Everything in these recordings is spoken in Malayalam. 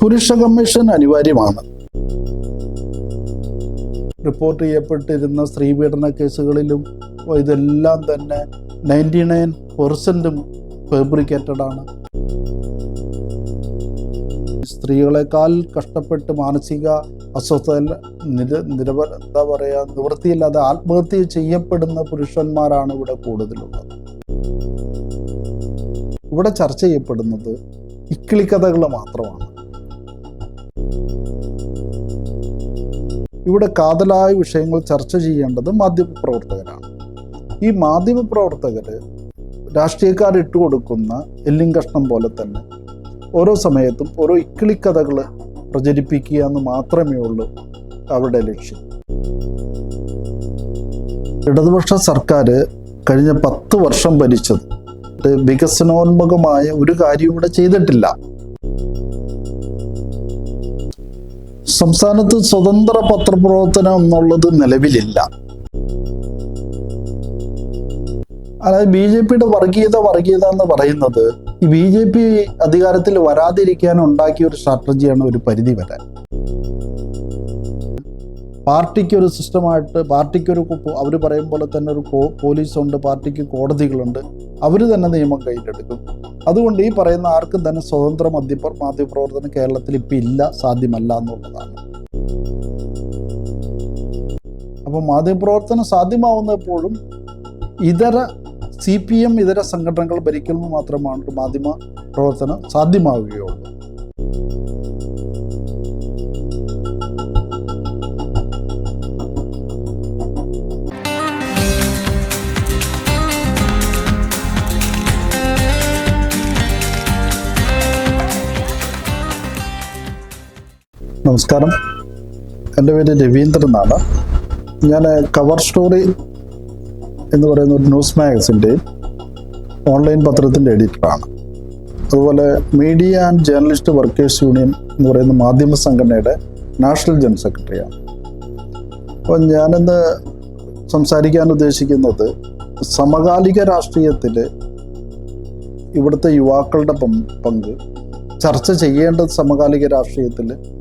പുരുഷ കമ്മീഷൻ അനിവാര്യമാണ്. റിപ്പോർട്ട് ചെയ്യപ്പെട്ടിരുന്ന സ്ത്രീപീഡന കേസുകളിലും ഇതെല്ലാം തന്നെ നയന്റി നയൻ പെർസെന്റും ഫാബ്രിക്കേറ്റഡ് ആണ് സ്ത്രീകളെക്കാൾ കഷ്ടപ്പെട്ട് മാനസിക അസ്വസ്ഥ നിര നിരവ എന്താ പറയുക നിവൃത്തിയില്ലാതെ ആത്മഹത്യ ചെയ്യപ്പെടുന്ന പുരുഷന്മാരാണ് ഇവിടെ കൂടുതലുള്ളത്. ഇവിടെ ചർച്ച ചെയ്യപ്പെടുന്നത് ഇക്കിളിക്കഥകൾ മാത്രമാണ്. ഇവിടെ കാതലായ വിഷയങ്ങൾ ചർച്ച ചെയ്യേണ്ടത് മാധ്യമപ്രവർത്തകരാണ്. ഈ മാധ്യമപ്രവർത്തകർ രാഷ്ട്രീയക്കാർ ഇട്ടുകൊടുക്കുന്ന എല്ലും കഷ്ണം പോലെ തന്നെ ഓരോ സമയത്തും ഓരോ ഇക്കിളിക്കഥകൾ പ്രചരിപ്പിക്കുക എന്ന് മാത്രമേ ഉള്ളൂ അവരുടെ ലക്ഷ്യം. ഇടതുപക്ഷ സർക്കാർ കഴിഞ്ഞ പത്ത് വർഷം ഭരിച്ചത് വികസനോന്മുഖമായ ഒരു കാര്യവും ഇവിടെ ചെയ്തിട്ടില്ല. സംസ്ഥാനത്ത് സ്വതന്ത്ര പത്രപ്രവർത്തനം എന്നുള്ളത് നിലവിലില്ല. അതായത് ബി ജെ പിയുടെ വർഗീയത വർഗീയത എന്ന് പറയുന്നത് ഈ ബി ജെ പി അധികാരത്തിൽ വരാതിരിക്കാൻ ഉണ്ടാക്കിയ ഒരു സ്ട്രാറ്റജിയാണ് ഒരു പരിധി വരെ. പാർട്ടിക്ക് ഒരു സിസ്റ്റമായിട്ട് പാർട്ടിക്ക് ഒരു അവർ പറയും പോലെ തന്നെ ഒരു പോലീസുണ്ട് പാർട്ടിക്ക് കോടതികളുണ്ട് അവർ തന്നെ നിയമം കയ്യിലെടുക്കും. അതുകൊണ്ട് ഈ പറയുന്ന ആർക്കും തന്നെ സ്വതന്ത്ര മധ്യ മാധ്യമപ്രവർത്തനം കേരളത്തിൽ ഇപ്പം ഇല്ല സാധ്യമല്ല എന്നുള്ളതാണ്. അപ്പോൾ മാധ്യമപ്രവർത്തനം സാധ്യമാവുന്നപ്പോഴും ഇതര സി പി എം ഇതര സംഘടനകൾ ഭരിക്കുന്നത് മാത്രമാണ് മാധ്യമ പ്രവർത്തനം സാധ്യമാവുകയുള്ളൂ. നമസ്കാരം. എന്റെ പേര് രവീന്ദ്രൻ എന്നാണ്. ഞാൻ കവർ സ്റ്റോറി എന്ന് പറയുന്ന ഒരു ന്യൂസ് മാഗസിന്റെയും ഓൺലൈൻ പത്രത്തിന്റെ എഡിറ്ററാണ് അതുപോലെ media and journalist workers union എന്ന് പറയുന്ന മാധ്യമ സംഘടനയുടെ നാഷണൽ ജനറൽ സെക്രട്ടറിയാണ് അപ്പോൾ ഞാനിന്ന് സംസാരിക്കാൻ ഉദ്ദേശിക്കുന്നത് സമകാലിക രാഷ്ട്രീയത്തിൽ ഇവിടുത്തെ യുവാക്കളുടെ പങ്ക്. ചർച്ച ചെയ്യേണ്ടത് സമകാലിക രാഷ്ട്രീയത്തിൽ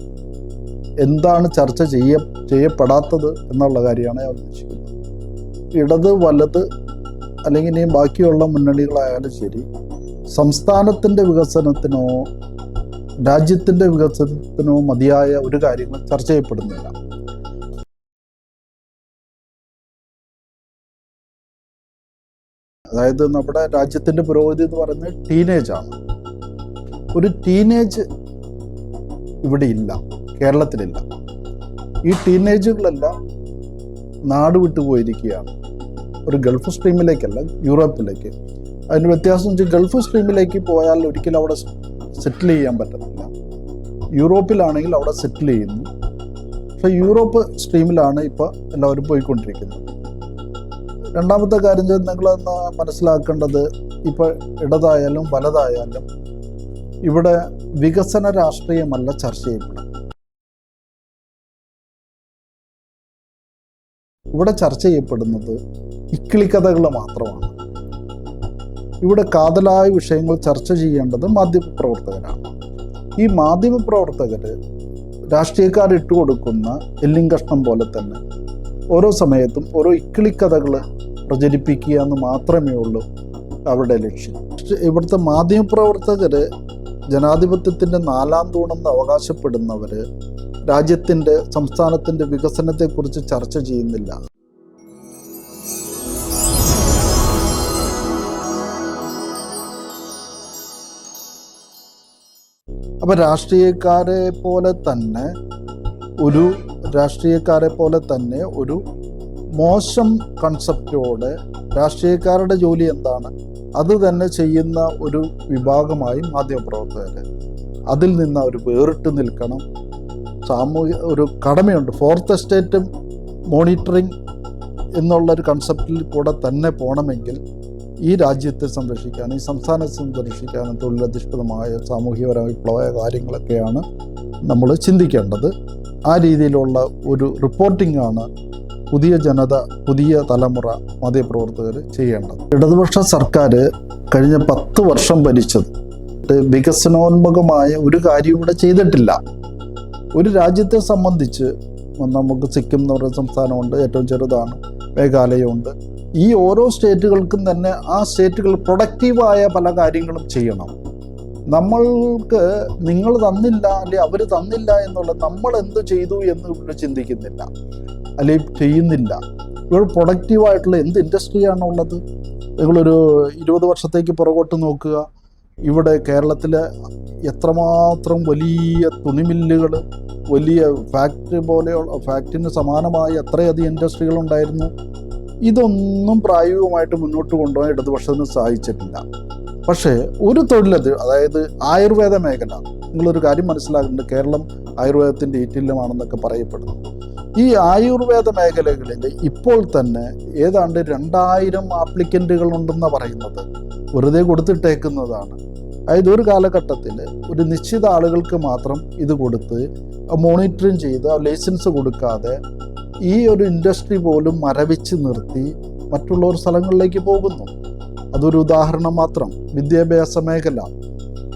എന്താണ് ചർച്ച ചെയ്യ ചെയ്യപ്പെടാത്തത് എന്നുള്ള കാര്യമാണ് ഞാൻ ഉദ്ദേശിക്കുന്നത്. ഇടത് വലത് അല്ലെങ്കിൽ ഇനി ബാക്കിയുള്ള മുന്നണികളായാലും ശരി സംസ്ഥാനത്തിന്റെ വികസനത്തിനോ രാജ്യത്തിന്റെ വികസനത്തിനോ മതിയായ ഒരു കാര്യങ്ങൾ ചർച്ച ചെയ്യപ്പെടുന്നില്ല. അതായത് നമ്മുടെ രാജ്യത്തിന്റെ പുരോഗതി എന്ന് പറയുന്നത് ടീനേജാണ് ഒരു ടീനേജ് ഇവിടെ ഇല്ല. കേരളത്തിലില്ല. ഈ ടീനേജുകളെല്ലാം നാട് വിട്ടു പോയിരിക്കുകയാണ്. ഒരു ഗൾഫ് സ്ട്രീമിലേക്കല്ല യൂറോപ്പിലേക്ക്. അതിന് വ്യത്യാസം വെച്ചാൽ ഗൾഫ് സ്ട്രീമിലേക്ക് പോയാൽ ഒരിക്കലും അവിടെ സെറ്റിൽ ചെയ്യാൻ പറ്റത്തില്ല. യൂറോപ്പിലാണെങ്കിൽ അവിടെ സെറ്റിൽ ചെയ്യുന്നു. പക്ഷേ യൂറോപ്പ് സ്ട്രീമിലാണ് ഇപ്പോൾ എല്ലാവരും പോയിക്കൊണ്ടിരിക്കുന്നത്. രണ്ടാമത്തെ കാര്യം നിങ്ങൾ മനസ്സിലാക്കേണ്ടത് ഇപ്പോൾ ഇടതായാലും വലതായാലും ഇവിടെ വികസന രാഷ്ട്രീയമല്ല ചർച്ച ചെയ്യപ്പെടുന്നത്. ഇവിടെ ചർച്ച ചെയ്യപ്പെടുന്നത് ഇക്കിളിക്കഥകൾ മാത്രമാണ്. ഇവിടെ കാതലായ വിഷയങ്ങൾ ചർച്ച ചെയ്യേണ്ടത് മാധ്യമപ്രവർത്തകരാണ്. ഈ മാധ്യമപ്രവർത്തകർ രാഷ്ട്രീയക്കാർ ഇട്ടുകൊടുക്കുന്ന എല്ലും കഷ്ണം പോലെ തന്നെ ഓരോ സമയത്തും ഓരോ ഇക്കിളിക്കഥകൾ പ്രചരിപ്പിക്കുക എന്ന് മാത്രമേ ഉള്ളൂ അവരുടെ ലക്ഷ്യം. ഇവിടുത്തെ മാധ്യമപ്രവർത്തകർ ജനാധിപത്യത്തിന്റെ നാലാം തൂണെന്ന് അവകാശപ്പെടുന്നവർ രാജ്യത്തിന്റെ സംസ്ഥാനത്തിന്റെ വികസനത്തെക്കുറിച്ച് ചർച്ച ചെയ്യുന്നില്ല. അപ്പൊ രാഷ്ട്രീയക്കാരെ പോലെ തന്നെ ഒരു രാഷ്ട്രീയക്കാരെ പോലെ തന്നെ ഒരു മോശം കൺസെപ്റ്റോടെ രാഷ്ട്രീയക്കാരുടെ ജോലി എന്താണ്? അത് തന്നെ ചെയ്യുന്ന ഒരു വിഭാഗമായി മാധ്യമപ്രവർത്തകർ അതിൽ നിന്ന് അവർ വേറിട്ട് നിൽക്കണം. സാമൂഹ്യ ഒരു കടമയുണ്ട്. ഫോർത്ത് എസ്റ്റേറ്റ് മോണിറ്ററിങ് എന്നുള്ളൊരു കൺസെപ്റ്റിൽ കൂടെ തന്നെ പോകണമെങ്കിൽ ഈ രാജ്യത്തെ സംരക്ഷിക്കാനും ഈ സംസ്ഥാനത്തെ സംരക്ഷിക്കാനും തൊഴിലധിഷ്ഠിതമായ സാമൂഹികപരമായ വിപ്ലവ കാര്യങ്ങളൊക്കെയാണ് നമ്മൾ ചിന്തിക്കേണ്ടത്. ആ രീതിയിലുള്ള ഒരു റിപ്പോർട്ടിംഗ് ആണ് പുതിയ ജനത പുതിയ തലമുറ മാധ്യമപ്രവർത്തകർ ചെയ്യേണ്ടത്. ഇടതുപക്ഷ സർക്കാർ കഴിഞ്ഞ പത്ത് വർഷം ഭരിച്ചത്. വികസനോന്മുഖമായ ഒരു കാര്യം ഇവിടെ ചെയ്തിട്ടില്ല. ഒരു രാജ്യത്തെ സംബന്ധിച്ച് നമുക്ക് സിക്കിം എന്ന് പറയുന്ന സംസ്ഥാനമുണ്ട് ഏറ്റവും ചെറുതാണ് മേഘാലയമുണ്ട്. ഈ ഓരോ സ്റ്റേറ്റുകൾക്കും തന്നെ ആ സ്റ്റേറ്റുകൾ പ്രൊഡക്റ്റീവായ പല കാര്യങ്ങളും ചെയ്യണം. നമ്മൾക്ക് നിങ്ങൾ തന്നില്ല അല്ലെ അവർ തന്നില്ല എന്നുള്ള നമ്മൾ എന്ത് ചെയ്തു എന്ന് ഇവിടെ ചിന്തിക്കുന്നില്ല. അല്ലെ ചെയ്യുന്നില്ല. ഇവിടെ പ്രൊഡക്റ്റീവായിട്ടുള്ള എന്ത് ഇൻഡസ്ട്രിയാണുള്ളത്? നിങ്ങളൊരു ഇരുപത് വർഷത്തേക്ക് പുറകോട്ട് നോക്കുക. ഇവിടെ കേരളത്തിൽ എത്രമാത്രം വലിയ തുണിമില്ലുകൾ വലിയ ഫാക്ടറി പോലെയുള്ള ഫാക്ടറിന് സമാനമായ എത്രയധികം ഇൻഡസ്ട്രികൾ ഉണ്ടായിരുന്നു ഇതൊന്നും പ്രായോഗികമായിട്ട് മുന്നോട്ട് കൊണ്ടുപോകാൻ ഇടതുപക്ഷത്തിന് സാധിച്ചിട്ടില്ല. പക്ഷേ ഒരു തൊഴിലത് അതായത് ആയുർവേദ മേഖല. നിങ്ങളൊരു കാര്യം മനസ്സിലാക്കുന്നുണ്ട് കേരളം ആയുർവേദത്തിന്റെ ഈറ്റില്ലമാണെന്നൊക്കെ പറയപ്പെടുന്നു. ഈ ആയുർവേദ മേഖലകളിൽ ഇപ്പോൾ തന്നെ ഏതാണ്ട് രണ്ടായിരം ആപ്ലിക്കന്റുകൾ ഉണ്ടെന്ന് പറയുന്നത്. വെറുതെ കൊടുത്തിട്ടേക്കുന്നതാണ്. അതായത് ഒരു കാലഘട്ടത്തിൽ ഒരു നിശ്ചിത ആളുകൾക്ക് മാത്രം ഇത് കൊടുത്ത് മോണിറ്ററിങ് ചെയ്ത് ലൈസൻസ് കൊടുക്കാതെ ഈ ഒരു ഇൻഡസ്ട്രി പോലും മരവിച്ച് നിർത്തി മറ്റുള്ള ഒരു സ്ഥലങ്ങളിലേക്ക് പോകുന്നു. അതൊരു ഉദാഹരണം മാത്രം വിദ്യാഭ്യാസ മേഖല.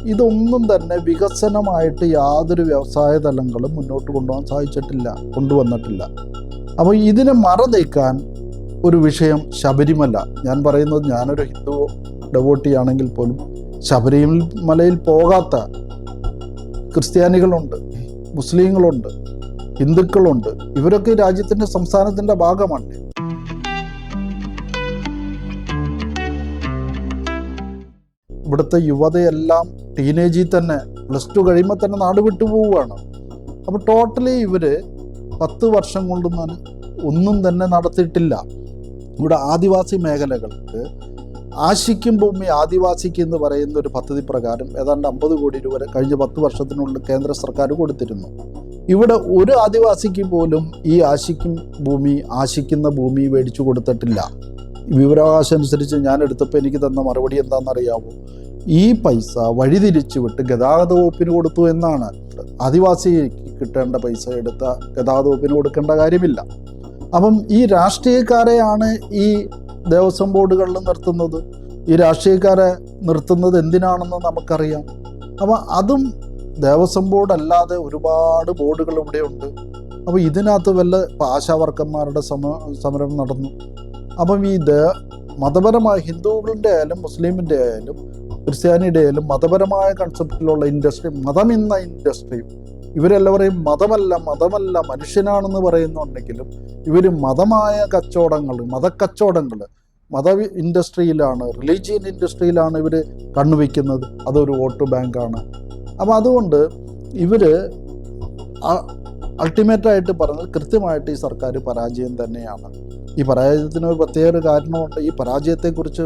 ഇതൊന്നും തന്നെ വികസനമായിട്ട് യാതൊരു വ്യവസായ തലങ്ങളും മുന്നോട്ട് കൊണ്ടുപോകാൻ സാധിച്ചിട്ടില്ല കൊണ്ടുവന്നിട്ടില്ല. അപ്പോൾ ഇതിനെ മറനീക്കാൻ ഒരു വിഷയം ശബരിമല. ഞാൻ പറയുന്നത് ഞാനൊരു ഹിന്ദു ഡെവോട്ടിയാണെങ്കിൽ പോലും ശബരിമലയിൽ പോകാത്ത ക്രിസ്ത്യാനികളുണ്ട് മുസ്ലിങ്ങളുണ്ട് ഹിന്ദുക്കളുണ്ട്. ഇവരൊക്കെ രാജ്യത്തിന്റെ സംസ്ഥാനത്തിന്റെ ഭാഗമാണ് ഇവിടുത്തെ യുവതയെല്ലാം ടീനേജിൽ തന്നെ പ്ലസ് ടു കഴിയുമ്പോൾ തന്നെ നാട് വിട്ടു പോവുകയാണ്. അപ്പോൾ ടോട്ടലി ഇവർ പത്ത് വർഷം കൊണ്ടൊന്നും ഒന്നും തന്നെ നടത്തിയിട്ടില്ല. ഇവിടെ ആദിവാസി മേഖലകൾക്ക് ആശിക്കും ഭൂമി ആദിവാസിക്ക് എന്ന് പറയുന്ന ഒരു പദ്ധതി പ്രകാരം ഏതാണ്ട് അമ്പത് കോടി രൂപ വരെ കഴിഞ്ഞ പത്ത് വർഷത്തിനുള്ളിൽ കേന്ദ്ര സർക്കാർ കൊടുത്തിരുന്നു. ഇവിടെ ഒരു ആദിവാസിക്ക് പോലും ഈ ആശിക്കും ഭൂമി ആശിക്കുന്ന ഭൂമി മേടിച്ചു കൊടുത്തിട്ടില്ല. വിവരാവകാശം അനുസരിച്ച് ഞാൻ എടുത്തപ്പോൾ എനിക്ക് തന്ന മറുപടി എന്താണെന്നറിയാമോ? ഈ പൈസ വഴിതിരിച്ചു വിട്ട് ഗതാഗത വകുപ്പിന് കൊടുത്തു എന്നാണ്. ആദിവാസിക്ക് കിട്ടേണ്ട പൈസ എടുത്ത ഗതാഗത വകുപ്പിന് കൊടുക്കേണ്ട കാര്യമില്ല. അപ്പം ഈ രാഷ്ട്രീയക്കാരെയാണ് ഈ ദേവസ്വം ബോർഡുകളിൽ നിർത്തുന്നത്. ഈ രാഷ്ട്രീയക്കാരെ നിർത്തുന്നത് എന്തിനാണെന്ന് നമുക്കറിയാം. അപ്പം അതും ദേവസ്വം ബോർഡ് അല്ലാതെ ഒരുപാട് ബോർഡുകൾ ഇവിടെയുണ്ട്. അപ്പോൾ ഇതിനകത്ത് വല്ല ആശാവർക്കന്മാരുടെ സമ സമരം നടന്നു. അപ്പം ഇത് മതപരമായ ഹിന്ദുക്കളുടെ ആയാലും മുസ്ലിമിന്റെ ആയാലും ക്രിസ്ത്യാനിയുടെ ആയാലും മതപരമായ കൺസെപ്റ്റിലുള്ള ഇൻഡസ്ട്രി മതം എന്ന ഇൻഡസ്ട്രി ഇവരെല്ലാവരെയും മതമല്ല മതമല്ല മനുഷ്യനാണെന്ന് പറയുന്നുണ്ടെങ്കിലും ഇവർ മതമായ കച്ചവടങ്ങൾ മതക്കച്ചവടങ്ങൾ മത ഇൻഡസ്ട്രിയിലാണ് റിലീജിയൻ ഇൻഡസ്ട്രിയിലാണ് ഇവർ കണ്ണുവെക്കുന്നത് അതൊരു വോട്ട് ബാങ്കാണ്. അപ്പം അതുകൊണ്ട് ഇവർ അൾട്ടിമേറ്റായിട്ട് പറഞ്ഞത് കൃത്യമായിട്ട് ഈ സർക്കാർ പരാജയം തന്നെയാണ്. ഈ പരാജയത്തിന് ഒരു പ്രത്യേക ഒരു കാരണമുണ്ട്. ഈ പരാജയത്തെക്കുറിച്ച്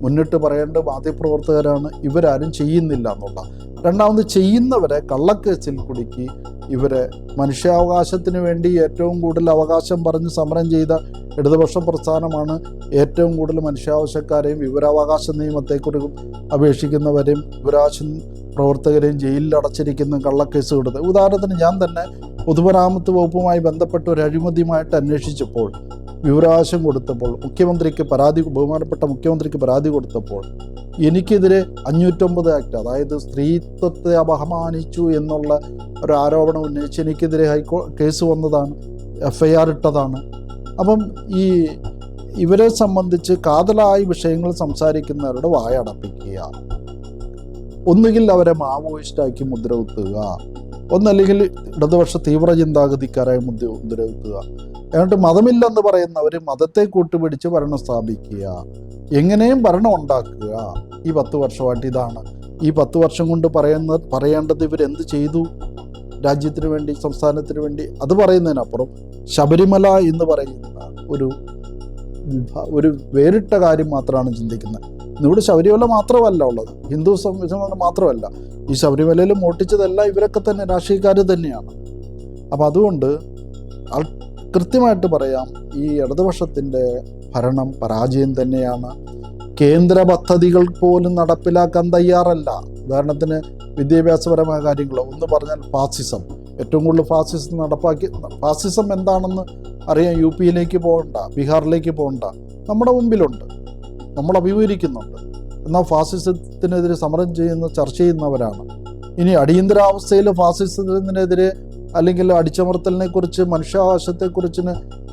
മുന്നിട്ട് പറയേണ്ട മാധ്യമപ്രവർത്തകരാണ്. ഇവരാരും ചെയ്യുന്നില്ല എന്നുള്ള രണ്ടാമത് ചെയ്യുന്നവരെ കള്ളക്കേസിൽ കുടുക്കി ഇവരെ മനുഷ്യാവകാശത്തിന് വേണ്ടി ഏറ്റവും കൂടുതൽ അവകാശം പറഞ്ഞ് സമരം ചെയ്ത ഇടതുപക്ഷ പ്രസ്ഥാനമാണ് ഏറ്റവും കൂടുതൽ മനുഷ്യാവകാശക്കാരെയും വിവരാവകാശ നിയമത്തെക്കുറിച്ചും അപേക്ഷിക്കുന്നവരെയും വിവരാവകാശ പ്രവർത്തകരെയും ജയിലിൽ അടച്ചിരിക്കുന്ന കള്ളക്കേസ് കൊടുത്ത് ഉദാഹരണത്തിന് ഞാൻ തന്നെ പൊതുമരാമത്ത് വകുപ്പുമായി ബന്ധപ്പെട്ട ഒരു അഴിമതിയുമായിട്ട് അന്വേഷിച്ചപ്പോൾ വിവരാവകാശം കൊടുത്തപ്പോൾ മുഖ്യമന്ത്രിക്ക് പരാതി ബഹുമാനപ്പെട്ട മുഖ്യമന്ത്രിക്ക് പരാതി കൊടുത്തപ്പോൾ എനിക്കെതിരെ അഞ്ഞൂറ്റൊമ്പത് ആക്ട് അതായത് സ്ത്രീത്വത്തെ അപമാനിച്ചു എന്നുള്ള ഒരു ആരോപണം ഉന്നയിച്ച് എനിക്കെതിരെ ഹൈക്കോ കേസ് വന്നതാണ് എഫ് ഐ ആർ ഇട്ടതാണ്. അപ്പം ഈ ഇവരെ സംബന്ധിച്ച് കാതലായ വിഷയങ്ങൾ സംസാരിക്കുന്നവരുടെ വായടപ്പിക്കുക ഒന്നുകിൽ അവരെ മാവോയിസ്റ്റാക്കി മുദ്ര കുത്തുക ഒന്നല്ലെങ്കിൽ ഇടതുപക്ഷ തീവ്ര ചിന്താഗതിക്കാരായി മുദ്ര മുദ്ര കുത്തുക എന്നിട്ട് മതമില്ലെന്ന് പറയുന്നവർ മതത്തെ കൂട്ടുപിടിച്ച് ഭരണം സ്ഥാപിക്കുക. എങ്ങനെയും ഭരണം ഉണ്ടാക്കുക. ഈ പത്ത് വർഷമായിട്ട് ഇതാണ്. ഈ പത്ത് വർഷം കൊണ്ട് പറയുന്ന പറയേണ്ടത് ഇവരെന്ത് ചെയ്തു? രാജ്യത്തിന് വേണ്ടി സംസ്ഥാനത്തിന് വേണ്ടി അത് പറയുന്നതിനപ്പുറം ശബരിമല എന്ന് പറയുന്ന ഒരു ഒരു വേറിട്ട കാര്യം മാത്രമാണ് ചിന്തിക്കുന്നത്. ഇവിടെ ശബരിമല മാത്രമല്ല ഉള്ളത്. ഹിന്ദു സംവിധാനം മാത്രമല്ല. ഈ ശബരിമലയിൽ മോട്ടിച്ചതെല്ലാം ഇവരൊക്കെ തന്നെ രാഷ്ട്രീയക്കാർ തന്നെയാണ്. അപ്പം അതുകൊണ്ട് കൃത്യമായിട്ട് പറയാം ഈ ഇടതുപക്ഷത്തിന്റെ ഭരണം പരാജയം തന്നെയാണ്. കേന്ദ്ര പദ്ധതികൾ പോലും നടപ്പിലാക്കാൻ തയ്യാറല്ല. ഉദാഹരണത്തിന് വിദ്യാഭ്യാസപരമായ കാര്യങ്ങൾ ഒന്ന് പറഞ്ഞാൽ ഫാസിസം. ഏറ്റവും കൂടുതൽ ഫാസിസം നടപ്പാക്കി ഫാസിസം എന്താണെന്ന് അറിയാൻ യു പിയിലേക്ക് പോകണ്ട ബീഹാറിലേക്ക് പോകണ്ട നമ്മുടെ മുമ്പിലുണ്ട്. നമ്മൾ അഭിമുഖീകരിക്കുന്നുണ്ട്. എന്നാൽ ഫാസിസത്തിനെതിരെ സമരം ചെയ്യുന്ന ചർച്ച ചെയ്യുന്നവരാണ്. ഇനി അടിയന്തരാവസ്ഥയിൽ ഫാസിസത്തിനെതിരെ അല്ലെങ്കിൽ അടിച്ചമർത്തലിനെ കുറിച്ച് മനുഷ്യാവകാശത്തെക്കുറിച്ച്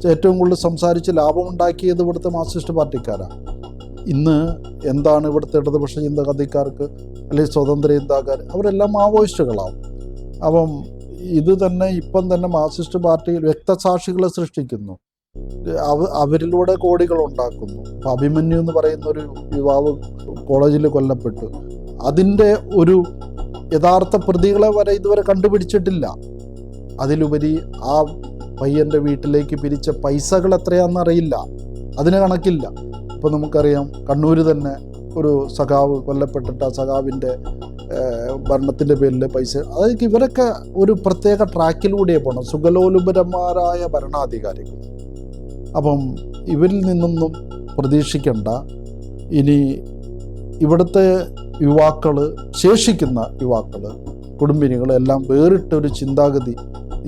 ഏറ്റവും കൂടുതൽ സംസാരിച്ച് ലാഭമുണ്ടാക്കിയത് ഇവിടുത്തെ മാർക്സിസ്റ്റ് പാർട്ടിക്കാരാണ്. ഇന്ന് എന്താണ് ഇവിടുത്തെ ഇടതുപക്ഷ ചിന്താഗതിക്കാർക്ക് അല്ലെങ്കിൽ സ്വതന്ത്ര ചിന്താക്കാർ അവരെല്ലാം മാവോയിസ്റ്റുകളാവും. അപ്പം ഇത് തന്നെ ഇപ്പം തന്നെ മാർക്സിസ്റ്റ് പാർട്ടിയിൽ വ്യക്തസാക്ഷികളെ സൃഷ്ടിക്കുന്നു. അവ അവരിലൂടെ കോടികൾ ഉണ്ടാക്കുന്നു. അപ്പം അഭിമന്യു എന്ന് പറയുന്ന ഒരു യുവാവ് കോളേജിൽ കൊല്ലപ്പെട്ടു. അതിന്റെ ഒരു യഥാർത്ഥ പ്രതികളെ വരെ ഇതുവരെ കണ്ടുപിടിച്ചിട്ടില്ല. അതിലുപരി ആ പയ്യന്റെ വീട്ടിലേക്ക് പിരിച്ച പൈസകൾ എത്രയാണെന്ന് അറിയില്ല. അതിന് കണക്കില്ല. ഇപ്പം നമുക്കറിയാം കണ്ണൂർ തന്നെ ഒരു സഖാവ് കൊല്ലപ്പെട്ടിട്ട് ആ സഖാവിന്റെ ഭരണത്തിന്റെ പേരിൽ പൈസ അതായത് ഇവരൊക്കെ ഒരു പ്രത്യേക ട്രാക്കിലൂടെ പോകണം സുഗലോലുപരന്മാരായ ഭരണാധികാരികൾ. അപ്പം ഇവരിൽ നിന്നൊന്നും പ്രതീക്ഷിക്കേണ്ട. ഇനി ഇവിടുത്തെ യുവാക്കൾ ശേഷിക്കുന്ന യുവാക്കൾ കുടുംബിനികൾ എല്ലാം വേറിട്ടൊരു ചിന്താഗതി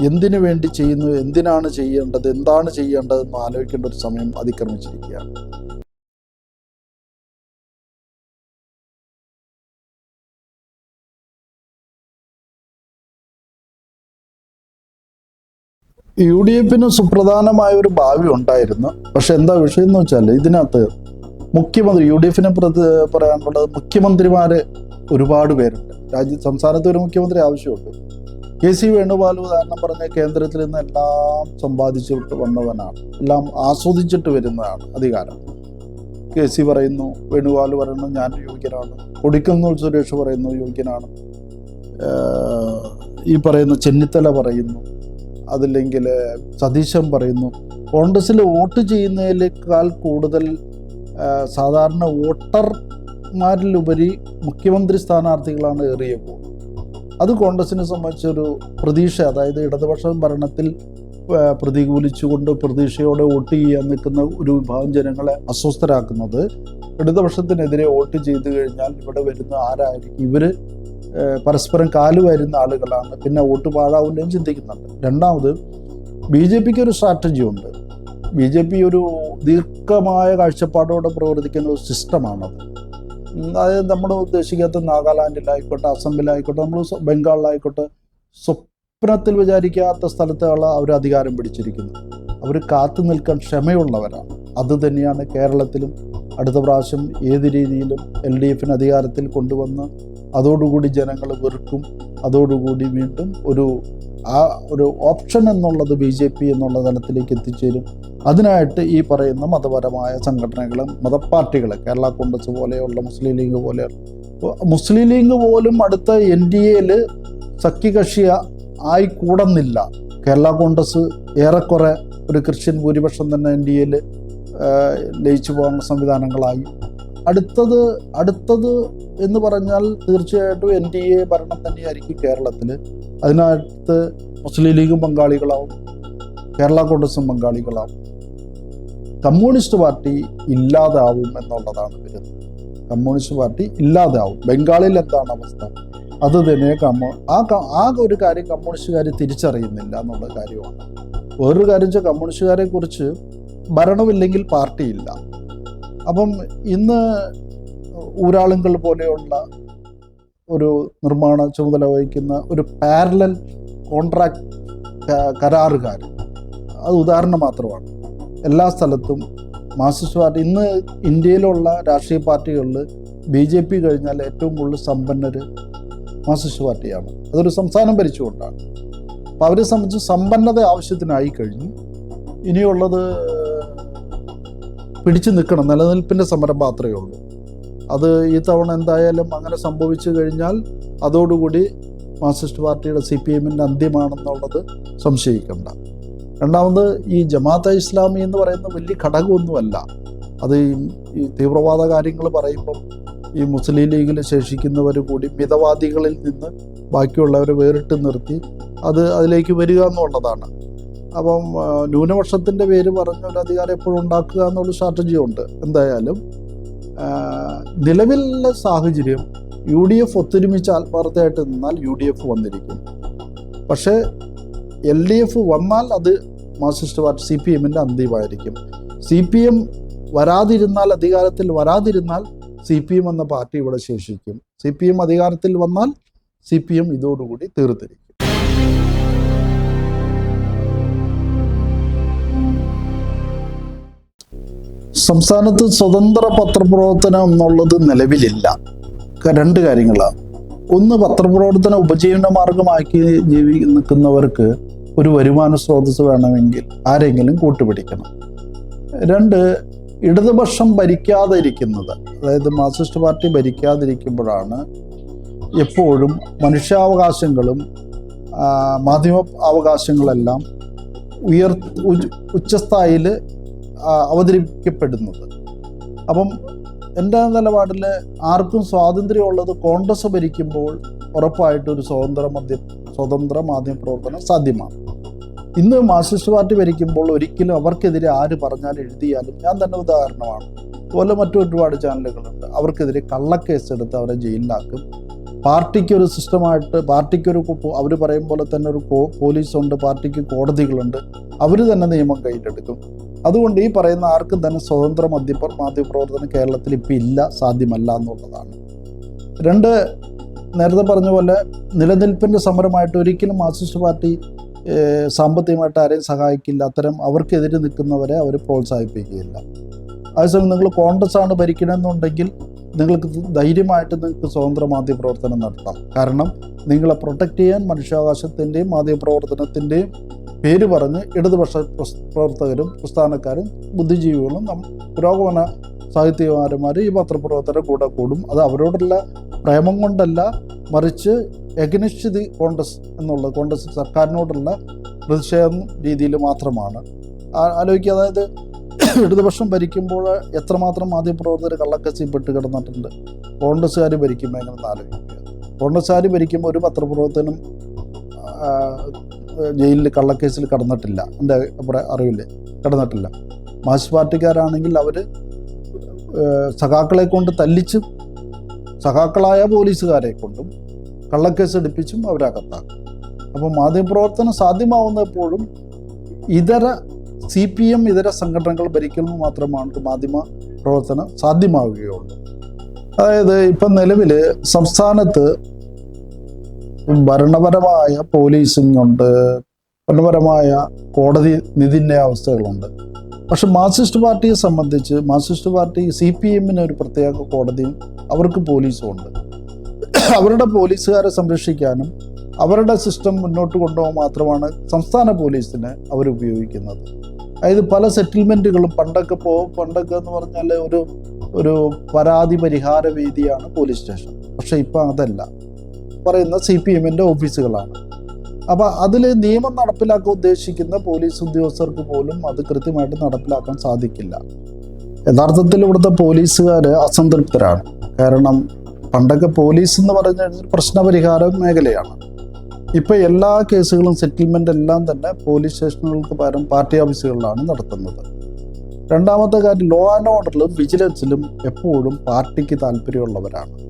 എന്തിനു വേണ്ടി ചെയ്യുന്നു എന്തിനാണ് ചെയ്യേണ്ടത് എന്താണ് ചെയ്യേണ്ടത് എന്ന് ആലോചിക്കേണ്ട ഒരു സമയം അതിക്രമിച്ചിരിക്കുകയാണ്. യു ഡി എഫിന് സുപ്രധാനമായ ഒരു ഭാവി ഉണ്ടായിരുന്നു. പക്ഷെ എന്താ വിഷയം എന്ന് വെച്ചാൽ ഇതിനകത്ത് മുഖ്യമന്ത്രി യു ഡി എഫിനെ പ്രതി പറയാനുള്ളത് മുഖ്യമന്ത്രിമാര് ഒരുപാട് പേരുണ്ട്. രാജ്യ സംസ്ഥാനത്ത് ഒരു മുഖ്യമന്ത്രി ആവശ്യമുണ്ട്. കെ സി വേണുഗോപാൽ ഉദാഹരണം പറഞ്ഞ കേന്ദ്രത്തിൽ നിന്ന് എല്ലാം സമ്പാദിച്ചിട്ട് വന്നവനാണ്. എല്ലാം ആസ്വദിച്ചിട്ട് വരുന്നതാണ് അധികാരം. കെ സി പറയുന്നു വേണുഗോപാൽ പറയുന്നു ഞാൻ യോഗ്യനാണ്. കൊടിക്കുന്നിൽ സുരേഷ് പറയുന്നു യോഗ്യനാണ്. ഈ പറയുന്ന ചെന്നിത്തല പറയുന്നു. അതില്ലെങ്കിൽ സതീശൻ പറയുന്നു. കോൺഗ്രസ്സിൽ വോട്ട് ചെയ്യുന്നതിലേക്കാൾ കൂടുതൽ സാധാരണ വോട്ടർമാരിലുപരി മുഖ്യമന്ത്രി സ്ഥാനാർത്ഥികളാണ് ഏറിയപ്പോൾ. അത് കോൺഗ്രസിനെ സംബന്ധിച്ചൊരു പ്രതീക്ഷ അതായത് ഇടതുപക്ഷ ഭരണത്തിൽ പ്രതികൂലിച്ചുകൊണ്ട് പ്രതീക്ഷയോടെ വോട്ട് ചെയ്യാൻ നിൽക്കുന്ന ഒരു വിഭാഗം ജനങ്ങളെ അസ്വസ്ഥരാക്കുന്നത്. ഇടതുപക്ഷത്തിനെതിരെ വോട്ട് ചെയ്തു കഴിഞ്ഞാൽ ഇവിടെ വരുന്ന ആരായിരിക്കും? ഇവർ പരസ്പരം കാൽ വരുന്ന ആളുകളാണ്. പിന്നെ വോട്ട് പാഴാവില്ലെന്ന് ചിന്തിക്കുന്നുണ്ട്. രണ്ടാമത് ബി ജെ പിക്ക് ഒരു സ്ട്രാറ്റജി ഉണ്ട്. ബി ജെ പി ഒരു ദീർഘമായ കാഴ്ചപ്പാടോടെ പ്രവർത്തിക്കുന്ന ഒരു സിസ്റ്റമാണത്. അതായത് നമ്മൾ ഉദ്ദേശിക്കാത്ത നാഗാലാൻഡിലായിക്കോട്ടെ അസമിലായിക്കോട്ടെ നമ്മൾ ബംഗാളിലായിക്കോട്ടെ സ്വപ്നത്തിൽ വിചാരിക്കാത്ത സ്ഥലത്തുള്ള അവർ അധികാരം പിടിച്ചിരിക്കുന്നു. അവർ കാത്തു നിൽക്കാൻ ക്ഷമയുള്ളവരാണ്. അത് തന്നെയാണ് കേരളത്തിലും അടുത്ത പ്രാവശ്യം ഏത് രീതിയിലും എൽ ഡി എഫിന് അധികാരത്തിൽ കൊണ്ടുവന്ന് അതോടുകൂടി ജനങ്ങൾ വെറുക്കും അതോടുകൂടി വീണ്ടും ഒരു ആ ഒരു ഓപ്ഷൻ എന്നുള്ളത് ബി ജെ പി എന്നുള്ള തലത്തിലേക്ക് എത്തിച്ചേരും. അതിനായിട്ട് ഈ പറയുന്ന മതപരമായ സംഘടനകളും മതപ്പാർട്ടികൾ കേരള കോൺഗ്രസ് പോലെയുള്ള മുസ്ലിം ലീഗ് പോലെ മുസ്ലിം ലീഗ് പോലും അടുത്ത എൻ ഡി എയിൽ സഖ്യകക്ഷി ആയിക്കൂടുന്നില്ല കേരള കോൺഗ്രസ് ഏറെക്കുറെ ഒരു ക്രിസ്ത്യൻ ഭൂരിപക്ഷം തന്നെ എൻ ഡി എയിൽ ലയിച്ചു പോകുന്ന സംവിധാനങ്ങളായി. അടുത്തത് അടുത്തത് എന്ന് പറഞ്ഞാൽ തീർച്ചയായിട്ടും എൻ ഡി എ ഭരണം തന്നെയായിരിക്കും കേരളത്തിൽ അതിനകത്ത് മുസ്ലിം ലീഗും പങ്കാളികളാവും. കേരള കോൺഗ്രസും പങ്കാളികളാവും. കമ്മ്യൂണിസ്റ്റ് പാർട്ടി ഇല്ലാതാവും എന്നുള്ളതാണ് വരുന്നത് കമ്മ്യൂണിസ്റ്റ് പാർട്ടി ഇല്ലാതാവും. ബംഗാളിൽ എന്താണ് അവസ്ഥ? അത് തന്നെ കമ്മ ആ ആ ഒരു കാര്യം കമ്മ്യൂണിസ്റ്റുകാർ തിരിച്ചറിയുന്നില്ല എന്നുള്ള കാര്യമാണ്. വേറൊരു കാര്യം വെച്ചാൽ കമ്മ്യൂണിസ്റ്റുകാരെ കുറിച്ച് ഭരണമില്ലെങ്കിൽ പാർട്ടിയില്ല. അപ്പം ഇന്ന് ഊരാളുങ്കൾ പോലെയുള്ള ഒരു നിർമ്മാണ ചുമതല വഹിക്കുന്ന ഒരു പാരലൽ കോൺട്രാക്ട് കരാറുകാർ അത് ഉദാഹരണം മാത്രമാണ്. എല്ലാ സ്ഥലത്തും മാർക്സിസ്റ്റ് പാർട്ടി ഇന്ന് ഇന്ത്യയിലുള്ള രാഷ്ട്രീയ പാർട്ടികളിൽ ബി ജെ പി കഴിഞ്ഞാൽ ഏറ്റവും കൂടുതൽ സമ്പന്നർ മാർക്സിസ്റ്റ് പാർട്ടിയാണ്. അതൊരു സംസ്ഥാനം ഭരിച്ചുകൊണ്ടാണ്. അപ്പം അവരെ സംബന്ധിച്ച് സമ്പന്നത ആവശ്യത്തിനായി കഴിഞ്ഞു ഇനിയുള്ളത് പിടിച്ചു നിൽക്കണം നിലനിൽപ്പിന്റെ സമരം മാത്രമേ ഉള്ളൂ. അത് ഈ തവണ എന്തായാലും അങ്ങനെ സംഭവിച്ചു കഴിഞ്ഞാൽ അതോടുകൂടി മാർക്സിസ്റ്റ് പാർട്ടിയുടെ സി പി എമ്മിന്റെ അന്ത്യമാണെന്നുള്ളത് സംശയിക്കേണ്ട. രണ്ടാമത് ഈ ജമാഅത്തെ ഇസ്ലാമി എന്ന് പറയുന്ന വലിയ ഘടകമൊന്നുമല്ല. അത് ഈ തീവ്രവാദ കാര്യങ്ങൾ പറയുമ്പം ഈ മുസ്ലിം ലീഗിൽ ശേഷിക്കുന്നവർ കൂടി മിതവാദികളിൽ നിന്ന് ബാക്കിയുള്ളവരെ വേറിട്ട് നിർത്തി അത് അതിലേക്ക് വരിക എന്നുള്ളതാണ്. അപ്പം ന്യൂനപക്ഷത്തിന്റെ പേര് പറഞ്ഞ ഒരു അധികാരം എപ്പോഴും ഉണ്ടാക്കുക എന്നുള്ള സ്ട്രാറ്റജി ഉണ്ട് എന്തായാലും ആ, നിലവിലെ സാഹചര്യം യു ഡി എഫ് ഒത്തൊരുമിച്ച് ആത്മാർത്ഥമായിട്ട് നിന്നാൽ യു ഡി എഫ് വന്നിരിക്കും. പക്ഷേ എൽ ഡി എഫ് വന്നാൽ അത് മാർക്സിസ്റ്റ് പാർട്ടി സി പി എമ്മിന്റെ അന്തിമമായിരിക്കും. സി പി എം വരാതിരുന്നാൽ അധികാരത്തിൽ വരാതിരുന്നാൽ സി പി എം എന്ന പാർട്ടി ഇവിടെ ശേഷിക്കും. സി പി എം അധികാരത്തിൽ വന്നാൽ സി പി എം ഇതോടുകൂടി തീർത്തിരിക്കും. സംസ്ഥാനത്ത് സ്വതന്ത്ര പത്രപ്രവർത്തനം എന്നുള്ളത് നിലവിലില്ല. രണ്ട് കാര്യങ്ങളാണ് ഒന്ന് പത്രപ്രവർത്തനം ഉപജീവന മാർഗമാക്കി ജീവി നിൽക്കുന്നവർക്ക് ഒരു വരുമാന സ്രോതസ് വേണമെങ്കിൽ ആരെങ്കിലും കൂട്ടുപിടിക്കണം. രണ്ട് ഇടതുപക്ഷം ഭരിക്കാതിരിക്കുന്നത്. അതായത് മാർക്സിസ്റ്റ് പാർട്ടി ഭരിക്കാതിരിക്കുമ്പോഴാണ് എപ്പോഴും മനുഷ്യാവകാശങ്ങളും മാധ്യമ അവകാശങ്ങളെല്ലാം ഉയർ ഉച്ചസ്ഥായിയിൽ അവതരിപ്പിക്കപ്പെടുന്നത്. അപ്പം എന്റെ നിലപാടിൽ ആർക്കും സ്വാതന്ത്ര്യമുള്ളത് കോൺഗ്രസ് ഭരിക്കുമ്പോൾ ഉറപ്പായിട്ടും ഒരു സ്വതന്ത്ര മധ്യ സ്വതന്ത്ര മാധ്യമ പ്രവർത്തനം സാധ്യമാണ്. ഇന്ന് മാർക്സിസ്റ്റ് പാർട്ടി ഭരിക്കുമ്പോൾ ഒരിക്കലും അവർക്കെതിരെ ആര് പറഞ്ഞാലും എഴുതിയാലും ഞാൻ തന്നെ ഉദാഹരണമാണ്. അതുപോലെ മറ്റു ഒരുപാട് ചാനലുകളുണ്ട്. അവർക്കെതിരെ കള്ളക്കേസ് എടുത്ത് അവരെ ജയിലിലാക്കും. പാർട്ടിക്ക് ഒരു സിസ്റ്റമായിട്ട് പാർട്ടിക്കൊരു അവർ പറയും പോലെ തന്നെ ഒരു പോലീസുണ്ട് പാർട്ടിക്ക് കോടതികളുണ്ട്. അവർ തന്നെ നിയമം കയ്യിലെടുക്കും. അതുകൊണ്ട് ഈ പറയുന്ന ആർക്കും തന്നെ സ്വതന്ത്ര മധ്യ മാധ്യമപ്രവർത്തനം കേരളത്തിൽ ഇപ്പം ഇല്ല സാധ്യമല്ല എന്നുള്ളതാണ്. രണ്ട് നേരത്തെ പറഞ്ഞ പോലെ നിലനിൽപ്പിന്റെ സമരമായിട്ട് ഒരിക്കലും മാർക്സിസ്റ്റ് പാർട്ടി സാമ്പത്തികമായിട്ട് ആരെയും സഹായിക്കില്ല. അത്തരം അവർക്കെതിരെ നിൽക്കുന്നവരെ അവർ പ്രോത്സാഹിപ്പിക്കുകയില്ല. അതേസമയം നിങ്ങൾ കോൺഗ്രസ് ആണ് ഭരിക്കണമെന്നുണ്ടെങ്കിൽ നിങ്ങൾക്ക് ധൈര്യമായിട്ട് നിങ്ങൾക്ക് സ്വതന്ത്ര മാധ്യമപ്രവർത്തനം നടത്താം. കാരണം നിങ്ങളെ പ്രൊട്ടക്റ്റ് ചെയ്യാൻ മനുഷ്യാവകാശത്തിന്റെയും മാധ്യമപ്രവർത്തനത്തിന്റെയും പേര് പറഞ്ഞ് ഇടതുപക്ഷ പ്രവർത്തകരും പ്രസ്ഥാനക്കാരും ബുദ്ധിജീവികളും പുരോഗമന സാഹിത്യകാരന്മാർ ഈ പത്രപ്രവർത്തകരുടെ കൂടെ കൂടും. അത് അവരോടുള്ള പ്രേമം കൊണ്ടല്ല മറിച്ച് യഗ്നിശ്ചിതി കോൺഗ്രസ് എന്നുള്ളത് കോൺഗ്രസ് സർക്കാരിനോടുള്ള പ്രതിഷേധം രീതിയിൽ മാത്രമാണ്. ആലോചിക്കുക അതായത് ഇടതുപക്ഷം ഭരിക്കുമ്പോൾ എത്രമാത്രം മാധ്യമപ്രവർത്തകർ കള്ളക്കസി പെട്ട് കിടന്നിട്ടുണ്ട്. കോൺഗ്രസ്സുകാർ ഭരിക്കുമ്പോൾ എങ്ങനെ ആലോചിക്കുക? കോൺഗ്രസ്സുകാർ ഭരിക്കുമ്പോൾ ഒരു പത്രപ്രവർത്തനം ജയിലിൽ കള്ളക്കേസിൽ കടന്നിട്ടില്ല. എന്റെ അവിടെ അറിവില്ല കടന്നിട്ടില്ല. മാർക്സിസ്റ്റ് പാർട്ടിക്കാരാണെങ്കിൽ അവർ സഖാക്കളെ കൊണ്ട് തല്ലിച്ചും സഖാക്കളായ പോലീസുകാരെ കൊണ്ടും കള്ളക്കേസ് എടുപ്പിച്ചും അവരകത്താക്കും. അപ്പോൾ മാധ്യമപ്രവർത്തനം സാധ്യമാവുന്ന എപ്പോഴും ഇതര സി പി എം ഇതര സംഘടനകൾ ഭരിക്കുമ്പോൾ മാത്രമാണ് മാധ്യമ പ്രവർത്തനം സാധ്യമാവുകയുള്ളൂ. അതായത് ഇപ്പം നിലവിൽ സംസ്ഥാനത്ത് ഭരണപരമായ പോലീസിംഗ് ഉണ്ട്. ഭരണപരമായ കോടതി നിധിന്റെ അവസ്ഥകളുണ്ട്. പക്ഷെ മാർക്സിസ്റ്റ് പാർട്ടിയെ സംബന്ധിച്ച് മാർക്സിസ്റ്റ് പാർട്ടി സി പി എമ്മിന് ഒരു പ്രത്യേക കോടതിയും അവർക്ക് പോലീസും ഉണ്ട്. അവരുടെ പോലീസുകാരെ സംരക്ഷിക്കാനും അവരുടെ സിസ്റ്റം മുന്നോട്ട് കൊണ്ടുപോകാൻ മാത്രമാണ് സംസ്ഥാന പോലീസിനെ അവർ ഉപയോഗിക്കുന്നത്. അതായത് പല സെറ്റിൽമെന്റുകളും പണ്ടൊക്കെ പോ പണ്ടൊക്കെ എന്ന് പറഞ്ഞാൽ ഒരു ഒരു പരാതി പരിഹാര വേദിയാണ് പോലീസ് സ്റ്റേഷൻ പക്ഷേ ഇപ്പം അതല്ല. പറയുന്ന സി പി എമ്മിന്റെ ഓഫീസുകളാണ്. അപ്പോൾ അതിൽ നിയമം നടപ്പിലാക്കാൻ ഉദ്ദേശിക്കുന്ന പോലീസ് ഉദ്യോഗസ്ഥർക്ക് പോലും അത് കൃത്യമായിട്ട് നടപ്പിലാക്കാൻ സാധിക്കില്ല. യഥാർത്ഥത്തിൽ ഇവിടുത്തെ പോലീസുകാർ അസംതൃപ്തരാണ്. കാരണം പണ്ടൊക്കെ പോലീസ് എന്ന് പറഞ്ഞു കഴിഞ്ഞാൽ പ്രശ്നപരിഹാര മേഖലയാണ്. ഇപ്പോൾ എല്ലാ കേസുകളും സെറ്റിൽമെന്റ് എല്ലാം തന്നെ പോലീസ് സ്റ്റേഷനുകൾക്ക് പകരം പാർട്ടി ഓഫീസുകളിലാണ് നടത്തുന്നത്. രണ്ടാമത്തെ കാര്യം ലോ ആൻഡ് ഓർഡറിലും വിജിലൻസിലും എപ്പോഴും പാർട്ടിക്ക് താല്പര്യമുള്ളവരാണ്.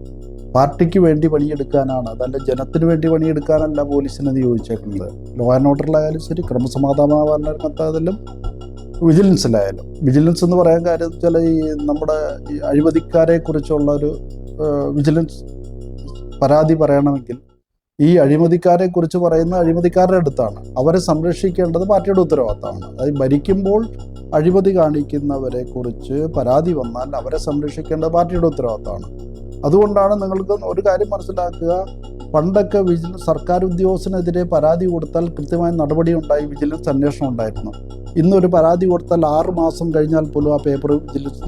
പാർട്ടിക്ക് വേണ്ടി പണിയെടുക്കാനാണ് അതല്ല ജനത്തിന് വേണ്ടി പണിയെടുക്കാനല്ല പോലീസിനെ നിയോഗിച്ചേക്കുന്നത് ലോ ആൻഡ് ഓർഡറിലായാലും ശരി ക്രമസമാധാന ഭരണത്തിലും വിജിലൻസിലായാലും. വിജിലൻസ് എന്ന് പറയാൻ കാര്യം വെച്ചാൽ ഈ നമ്മുടെ ഈ അഴിമതിക്കാരെ കുറിച്ചുള്ള ഒരു വിജിലൻസ് പരാതി പറയണമെങ്കിൽ ഈ അഴിമതിക്കാരെ കുറിച്ച് പറയുന്ന അഴിമതിക്കാരുടെ അടുത്താണ്. അവരെ സംരക്ഷിക്കേണ്ടത് പാർട്ടിയുടെ ഉത്തരവാദിത്തമാണ്. അതായത് ഭരിക്കുമ്പോൾ അഴിമതി കാണിക്കുന്നവരെ കുറിച്ച് പരാതി വന്നാൽ അവരെ സംരക്ഷിക്കേണ്ടത് പാർട്ടിയുടെ ഉത്തരവാദിത്തമാണ്. അതുകൊണ്ടാണ് നിങ്ങൾക്ക് ഒരു കാര്യം മനസ്സിലാക്കുക. പണ്ടൊക്കെ വിജിലൻസ് സർക്കാർ ഉദ്യോഗസ്ഥനെതിരെ പരാതി കൊടുത്താൽ കൃത്യമായ നടപടി ഉണ്ടായി വിജിലൻസ് അന്വേഷണം ഉണ്ടായിരുന്നു. ഇന്നൊരു പരാതി കൊടുത്താൽ ആറ് മാസം കഴിഞ്ഞാൽ പോലും ആ പേപ്പർ വിജിലൻസ്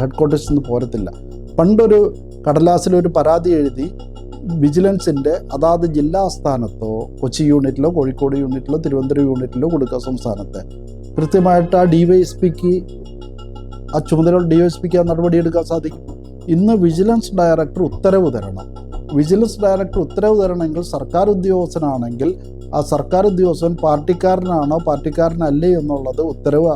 ഹെഡ് ക്വാർട്ടേഴ്സിൽ നിന്ന് പോരത്തില്ല. പണ്ടൊരു കടലാസിലൊരു പരാതി എഴുതി വിജിലൻസിന്റെ അതാത് ജില്ലാ ആസ്ഥാനത്തോ കൊച്ചി യൂണിറ്റിലോ കോഴിക്കോട് യൂണിറ്റിലോ തിരുവനന്തപുരം യൂണിറ്റിലോ കൊടുക്കുക സംസ്ഥാനത്തെ. കൃത്യമായിട്ട് ആ ഡി വൈ എസ് പിക്ക് ആ ചുമതല ഡി വൈ എസ് പിക്ക് ആ നടപടിയെടുക്കാൻ സാധിക്കും. ഇന്ന് വിജിലൻസ് ഡയറക്ടർ ഉത്തരവ് തരണം. വിജിലൻസ് ഡയറക്ടർ ഉത്തരവ് തരണമെങ്കിൽ സർക്കാർ ഉദ്യോഗസ്ഥനാണെങ്കിൽ ആ സർക്കാർ ഉദ്യോഗസ്ഥൻ പാർട്ടിക്കാരനാണോ പാർട്ടിക്കാരനല്ലേ എന്നുള്ളത് ഉത്തരവ്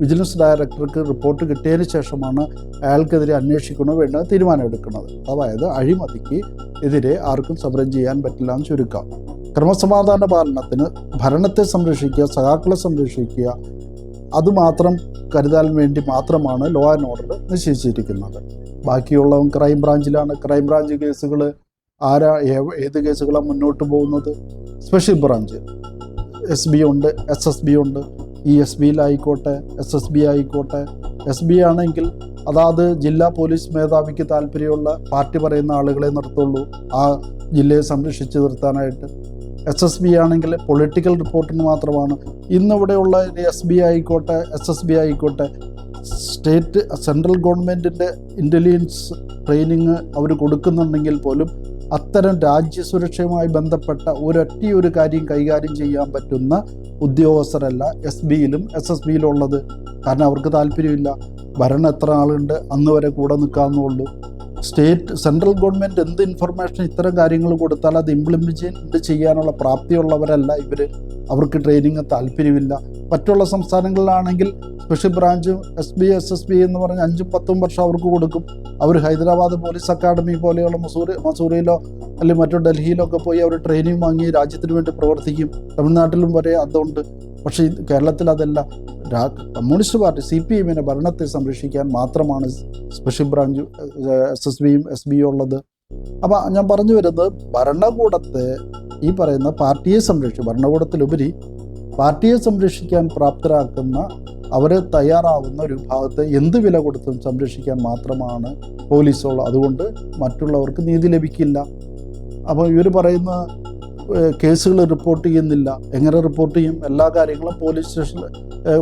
വിജിലൻസ് ഡയറക്ടർക്ക് റിപ്പോർട്ട് കിട്ടിയതിന് ശേഷമാണ് അയാൾക്കെതിരെ അന്വേഷിക്കണോ വേണ്ട തീരുമാനമെടുക്കുന്നത്. അതായത് അഴിമതിക്ക് എതിരെ ആർക്കും സമരം ചെയ്യാൻ പറ്റില്ല എന്ന് ചുരുക്കാം. ക്രമസമാധാന പാലനത്തിന് ഭരണത്തെ സംരക്ഷിക്കുക സഖാക്കളെ സംരക്ഷിക്കുക അതുമാത്രം കരുതാൻ വേണ്ടി മാത്രമാണ് ലോ ആൻഡ് ഓർഡർ നിശ്ചയിച്ചിരിക്കുന്നത്. ബാക്കിയുള്ളവൻ ക്രൈം ബ്രാഞ്ചിലാണ് ക്രൈം ബ്രാഞ്ച് കേസുകൾ ആരാ ഏത് കേസുകളാണ് മുന്നോട്ട് പോകുന്നത്? സ്പെഷ്യൽ ബ്രാഞ്ച് എസ് ബി ഉണ്ട് എസ് എസ് ബി ഉണ്ട്. ഈ എസ് ബിയിലായിക്കോട്ടെ എസ് എസ് ബി ആയിക്കോട്ടെ. എസ് ബി ആണെങ്കിൽ അതാത് ജില്ലാ പോലീസ് മേധാവിക്ക് താല്പര്യമുള്ള പാർട്ടി പറയുന്ന ആളുകളെ നിർത്തുള്ളൂ. ആ ജില്ലയെ സംരക്ഷിച്ച് നിർത്താനായിട്ട്. എസ് എസ് ബി ആണെങ്കിൽ പൊളിറ്റിക്കൽ റിപ്പോർട്ടിന് മാത്രമാണ്. ഇന്നിവിടെയുള്ള എസ് ബി ആയിക്കോട്ടെ എസ് എസ് ബി ആയിക്കോട്ടെ സ്റ്റേറ്റ് സെൻട്രൽ ഗവൺമെന്റിന്റെ ഇന്റലിജൻസ് ട്രെയിനിങ് അവർ കൊടുക്കുന്നുണ്ടെങ്കിൽ പോലും അത്തരം രാജ്യസുരക്ഷയുമായി ബന്ധപ്പെട്ട ഒരൊറ്റ ഒരു കാര്യം കൈകാര്യം ചെയ്യാൻ പറ്റുന്ന ഉദ്യോഗസ്ഥരല്ല എസ് ബിയിലും എസ് എസ് ബിയിലും ഉള്ളത് കാരണം അവർക്ക് താല്പര്യമില്ല. ഭരണം എത്ര ആളുണ്ട് അന്ന് വരെ കൂടെ നിൽക്കാമെന്നുള്ളൂ സ്റ്റേറ്റ് സെൻട്രൽ ഗവൺമെന്റ് എന്ത് ഇൻഫർമേഷൻ ഇത്തരം കാര്യങ്ങൾ കൊടുത്താൽ അത് ഇംപ്ലിമെന്റ് ചെയ്യാനുള്ള പ്രാപ്തിയുള്ളവരല്ല ഇവർ അവർക്ക് ട്രെയിനിങ് താല്പര്യമില്ല. മറ്റുള്ള സംസ്ഥാനങ്ങളിലാണെങ്കിൽ special ബ്രാഞ്ചും S B S S B എന്ന് പറഞ്ഞ് അഞ്ചും പത്തും വർഷം അവർക്ക് കൊടുക്കും. അവർ ഹൈദരാബാദ് പോലീസ് അക്കാഡമി പോലെയുള്ള മസൂറി മസൂറിയിലോ അല്ലെങ്കിൽ മറ്റോ ഡൽഹിയിലോ ഒക്കെ പോയി അവർ ട്രെയിനിങ് വാങ്ങി രാജ്യത്തിന് വേണ്ടി പ്രവർത്തിക്കും. തമിഴ്നാട്ടിലും വരെ അതുണ്ട്. പക്ഷേ കേരളത്തിൽ അതല്ല. രാ- കമ്മ്യൂണിസ്റ്റ് പാർട്ടി സി പി എമ്മിനെ ഭരണത്തെ സംരക്ഷിക്കാൻ മാത്രമാണ് സ്പെഷ്യൽ ബ്രാഞ്ച് എസ് എസ് ബിയും എസ് ബിയും ഉള്ളത്. അപ്പോൾ ഞാൻ പറഞ്ഞു വരുന്നത് ഭരണകൂടത്തെ ഈ പറയുന്ന പാർട്ടിയെ സംരക്ഷിക്കും ഭരണകൂടത്തിലുപരി പാർട്ടിയെ സംരക്ഷിക്കാൻ പ്രാപ്തരാക്കുന്ന അവർ തയ്യാറാവുന്ന ഒരു ഭാഗത്തെ എന്ത് വില കൊടുത്തും സംരക്ഷിക്കാൻ മാത്രമാണ് പോലീസുള്ള അതുകൊണ്ട് മറ്റുള്ളവർക്ക് നീതി ലഭിക്കില്ല. അപ്പോൾ ഇവർ പറയുന്ന കേസുകൾ റിപ്പോർട്ട് ചെയ്യുന്നില്ല. എങ്ങനെ റിപ്പോർട്ട് ചെയ്യും? എല്ലാ കാര്യങ്ങളും പോലീസ് സ്റ്റേഷനിൽ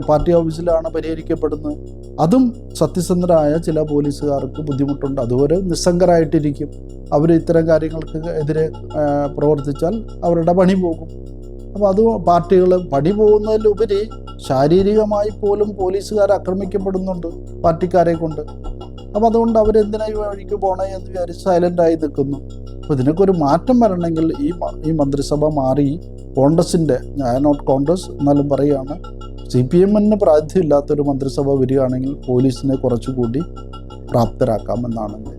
പാർട്ടി ഓഫീസിലാണ് പരിഹരിക്കപ്പെടുന്നത്. അതും സത്യസന്ധരായ ചില പോലീസുകാർക്ക് ബുദ്ധിമുട്ടുണ്ട്. അതുവരെ നിസ്സംഗരായിട്ടിരിക്കും. അവർ ഇത്തരം കാര്യങ്ങൾക്ക് എതിരെ പ്രവർത്തിച്ചാൽ അവരുടെ പണി പോകും. അപ്പോൾ അത് പാർട്ടികൾ പണി പോകുന്നതിലുപരി ശാരീരികമായി പോലും പോലീസുകാർ ആക്രമിക്കപ്പെടുന്നുണ്ട് പാർട്ടിക്കാരെ കൊണ്ട്. അപ്പം അതുകൊണ്ട് അവരെന്തിനാ ഈ വഴിക്ക് പോണേ എന്ന് വിചാരിച്ച് സൈലന്റായി നിൽക്കുന്നു. അപ്പോൾ ഇതിനൊക്കെ ഒരു മാറ്റം വരണമെങ്കിൽ ഈ ഈ മന്ത്രിസഭ മാറി കോൺഗ്രസിന്റെ ഞാൻ നോട്ട് കോൺഗ്രസ് എന്നാലും പറയുകയാണ് സി പി എമ്മിന് പ്രാതിഥ്യമില്ലാത്തൊരു മന്ത്രിസഭ വരികയാണെങ്കിൽ പോലീസിനെ കുറച്ചുകൂടി പ്രാപ്തരാക്കാമെന്നാണ്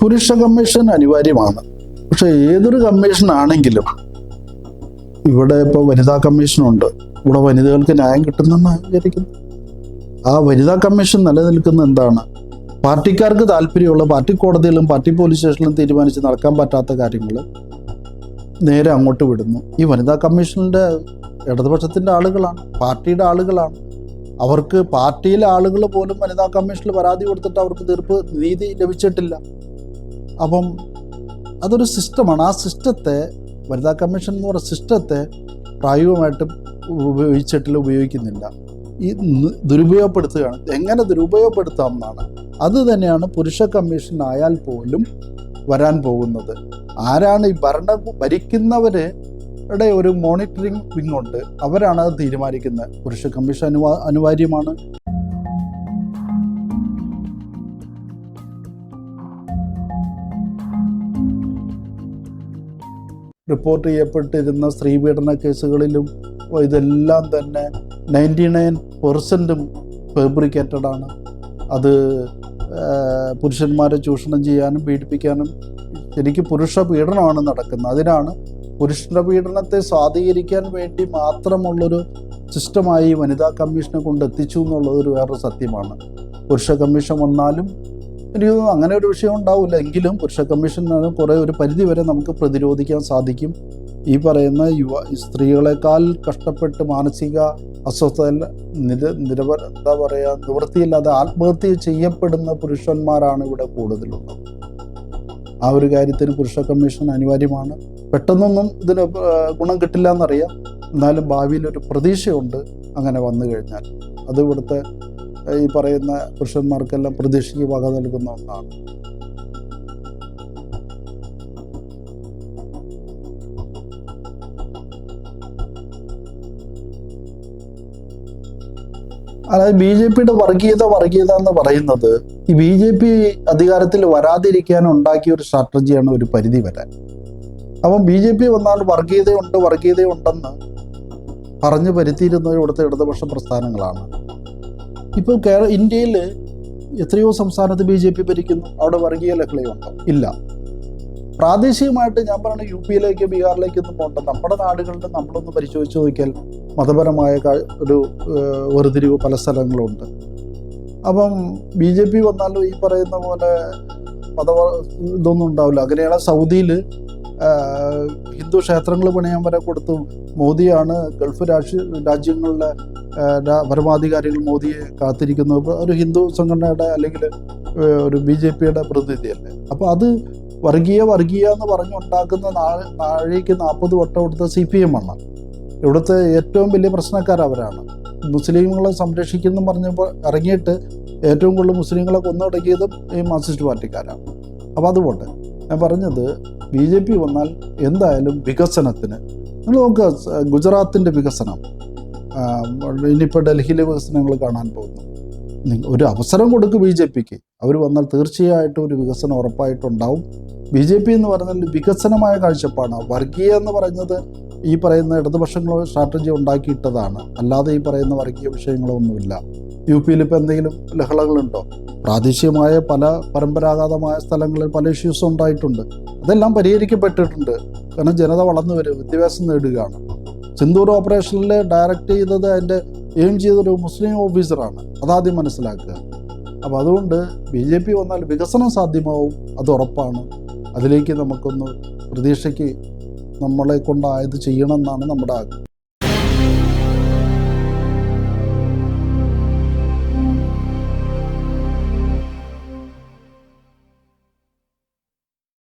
പുരുഷ കമ്മീഷൻ അനിവാര്യമാണ്. പക്ഷെ ഏതൊരു കമ്മീഷൻ ആണെങ്കിലും ഇവിടെ ഇപ്പോൾ വനിതാ കമ്മീഷനുണ്ട് ഇവിടെ വനിതകൾക്ക് ന്യായം കിട്ടുന്നെന്ന് വിചാരിക്കുന്നത്. ആ വനിതാ കമ്മീഷൻ നിലനിൽക്കുന്ന എന്താണ്? പാർട്ടിക്കാർക്ക് താല്പര്യമുള്ള പാർട്ടി കോടതിയിലും പാർട്ടി പോലീസ് സ്റ്റേഷനിലും തീരുമാനിച്ച് നടക്കാൻ പറ്റാത്ത കാര്യങ്ങൾ നേരെ അങ്ങോട്ട് വിടുന്നു. ഈ വനിതാ കമ്മീഷനിന്റെ ഇടതുപക്ഷത്തിന്റെ ആളുകളാണ് പാർട്ടിയുടെ ആളുകളാണ്. അവർക്ക് പാർട്ടിയിലെ ആളുകൾ പോലും വനിതാ കമ്മീഷനിൽ പരാതി കൊടുത്തിട്ട് അവർക്ക് തീർപ്പ് നീതി ലഭിച്ചിട്ടില്ല. അപ്പം അതൊരു സിസ്റ്റമാണ്. ആ സിസ്റ്റത്തെ വനിതാ കമ്മീഷൻ എന്ന് പറയുന്ന സിസ്റ്റത്തെ പ്രായോഗികമായിട്ട് ഉപയോഗിച്ചിട്ടില്ല ഉപയോഗിക്കുന്നില്ല. ഈ ദുരുപയോഗപ്പെടുത്തുകയാണ്. എങ്ങനെ ദുരുപയോഗപ്പെടുത്താം എന്നാണ് അത് തന്നെയാണ് പുരുഷ കമ്മീഷൻ ആയാൽ പോലും വരാൻ പോകുന്നത്. ആരാണ് ഈ ഭരണ ഭരിക്കുന്നവരുടെ ഒരു മോണിറ്ററിംഗ് വിങ് ഉണ്ട്. അവരാണ് അത് തീരുമാനിക്കുന്നത്. പുരുഷ കമ്മീഷൻ അനുവാ അനിവാര്യമാണ്. റിപ്പോർട്ട് ചെയ്യപ്പെട്ടിരുന്ന സ്ത്രീപീഡന കേസുകളിലും ഇതെല്ലാം തന്നെ നയന്റി നയൻ പെർസെന്റും ആണ്. അത് പുരുഷന്മാരെ ചൂഷണം ചെയ്യാനും പീഡിപ്പിക്കാനും ശരിക്കും പുരുഷ പീഡനമാണ് നടക്കുന്നത്. അതിനാണ് പുരുഷ പീഡനത്തെ സ്വാധീകരിക്കാൻ വേണ്ടി മാത്രമുള്ളൊരു സിസ്റ്റമായി വനിതാ കമ്മീഷനെ കൊണ്ട് എത്തിച്ചു എന്നുള്ളത് ഒരു വേറൊരു സത്യമാണ്. പുരുഷ കമ്മീഷൻ വന്നാലും തോന്നുന്നു അങ്ങനെ ഒരു വിഷയം ഉണ്ടാവില്ല. എങ്കിലും പുരുഷ കമ്മീഷനാണ് കുറേ ഒരു പരിധി വരെ നമുക്ക് പ്രതിരോധിക്കാൻ സാധിക്കും. ഈ പറയുന്ന യുവ സ്ത്രീകളെക്കാൾ കഷ്ടപ്പെട്ട് മാനസിക അസ്വസ്ഥത നിര നിരവ എന്താ പറയുക നിവൃത്തിയില്ലാതെ ആത്മഹത്യ ചെയ്യപ്പെടുന്ന പുരുഷന്മാരാണ് ഇവിടെ കൂടുതലുള്ളത്. ആ ഒരു കാര്യത്തിന് പുരുഷ കമ്മീഷൻ അനിവാര്യമാണ്. പെട്ടെന്നൊന്നും ഇതിന് ഗുണം കിട്ടില്ല എന്നറിയാം എന്നാലും ഭാവിയിൽ ഒരു പ്രതീക്ഷയുണ്ട് അങ്ങനെ വന്നു കഴിഞ്ഞാൽ. അത് ഇവിടുത്തെ ഈ പറയുന്ന പുരുഷന്മാർക്കെല്ലാം പ്രതീക്ഷയ്ക്ക് വക നൽകുന്ന ഒന്നാണ്. അതായത് ബി ജെ പിയുടെ വർഗീയത വർഗീയത എന്ന് പറയുന്നത് ഈ ബി ജെ പി അധികാരത്തിൽ വരാതിരിക്കാൻ ഉണ്ടാക്കിയ ഒരു സ്ട്രാറ്റജിയാണ് ഒരു പരിധി വരാൻ അപ്പം ബി ജെ പി വന്നാൽ വർഗീയതയുണ്ട് വർഗീയതയുണ്ടെന്ന് പറഞ്ഞു വരുത്തിയിരുന്നത് ഇവിടുത്തെ ഇടതുപക്ഷ പ്രസ്ഥാനങ്ങളാണ്. ഇപ്പോൾ കേരള ഇന്ത്യയിൽ എത്രയോ സംസ്ഥാനത്ത് ബി ജെ പി ഭരിക്കുന്നു. അവിടെ വർഗീയ ലഹളയുണ്ടോ ഇല്ല. പ്രാദേശികമായിട്ട് ഞാൻ പറയുന്ന യു പിയിലേക്ക് ബീഹാറിലേക്കൊന്നും പോകണ്ട നമ്മുടെ നാടുകളിൽ നമ്മളൊന്ന് പരിശോധിച്ച് നോക്കിയാൽ മതപരമായ ഒരു വേർതിരിവ് പല സ്ഥലങ്ങളുണ്ട്. അപ്പം ബി ജെ പി വന്നാലും ഈ പറയുന്ന പോലെ മത ഇതൊന്നും ഉണ്ടാവില്ല. അങ്ങനെയാണ് സൗദിയിൽ ഹിന്ദു ക്ഷേത്രങ്ങൾ പണിയാൻ വരെ കൊടുത്തു മോദിയാണ് ഗൾഫ് രാഷ്ട്രീയ രാജ്യങ്ങളിലെ പരമാധികാരികൾ മോദിയെ കാത്തിരിക്കുന്നു ഒരു ഹിന്ദു സംഘടനയുടെ അല്ലെങ്കിൽ ഒരു ബി ജെ പിയുടെ പ്രതിനിധിയല്ലേ. അപ്പോൾ അത് വർഗീയ വർഗീയ എന്ന് പറഞ്ഞുണ്ടാക്കുന്ന നാഴേക്ക് നാൽപ്പത് വട്ടം കൊടുത്ത സി പി എം ആണ്. ഇവിടുത്തെ ഏറ്റവും വലിയ പ്രശ്നക്കാർ അവരാണ്. മുസ്ലിങ്ങളെ സംരക്ഷിക്കുന്നു പറഞ്ഞപ്പോൾ ഇറങ്ങിയിട്ട് ഏറ്റവും കൂടുതൽ മുസ്ലിങ്ങളെ കൊന്നൊടുക്കിയതും ഈ മാർക്സിസ്റ്റ് പാർട്ടിക്കാരാണ്. അപ്പോൾ അതുകൊണ്ട് ഞാൻ പറഞ്ഞത് ബി ജെ പി വന്നാൽ എന്തായാലും വികസനത്തിന്. നിങ്ങൾ നോക്കുക ഗുജറാത്തിന്റെ വികസനം ഇനിയിപ്പോൾ ഡൽഹിയിലെ വികസനങ്ങൾ കാണാൻ പോകുന്നു. ഒരു അവസരം കൊടുക്കും ബി ജെ പിക്ക്. അവർ വന്നാൽ തീർച്ചയായിട്ടും ഒരു വികസനം ഉറപ്പായിട്ടുണ്ടാവും. ബി ജെ പി എന്ന് പറയുന്നത് വികസനമായ കാഴ്ചപ്പാടാണ്. വർഗീയ എന്ന് പറയുന്നത് ഈ പറയുന്ന ഇടതുപക്ഷങ്ങളോ സ്ട്രാറ്റജി ഉണ്ടാക്കിയിട്ടതാണ്. അല്ലാതെ ഈ പറയുന്ന വർഗീയ വിഷയങ്ങളോ ഒന്നുമില്ല യു പിയിൽ ഇപ്പോൾ എന്തെങ്കിലും ലഹളകളുണ്ടോ? പ്രാദേശികമായ പല പരമ്പരാഗതമായ സ്ഥലങ്ങളിൽ പല ഇഷ്യൂസ് ഉണ്ടായിട്ടുണ്ട്. അതെല്ലാം പരിഹരിക്കപ്പെട്ടിട്ടുണ്ട്. കാരണം ജനത വളർന്നു വരും വിദ്യാഭ്യാസം നേടുകയാണ്. സിന്ദൂർ ഓപ്പറേഷനിൽ ഡയറക്റ്റ് ചെയ്തത് അതിന്റെ എയിം ചെയ്തൊരു മുസ്ലിം ഓഫീസറാണ് അതാദ്യം മനസ്സിലാക്കുക. അപ്പോൾ അതുകൊണ്ട് ബി ജെ പി വന്നാൽ വികസനം സാധ്യമാവും അത് ഉറപ്പാണ്. അതിലേക്ക് നമുക്കൊന്ന് പ്രതീക്ഷയ്ക്ക് നമ്മളെ കൊണ്ടായത് ചെയ്യണമെന്നാണ് നമ്മുടെ ആഗ്രഹം.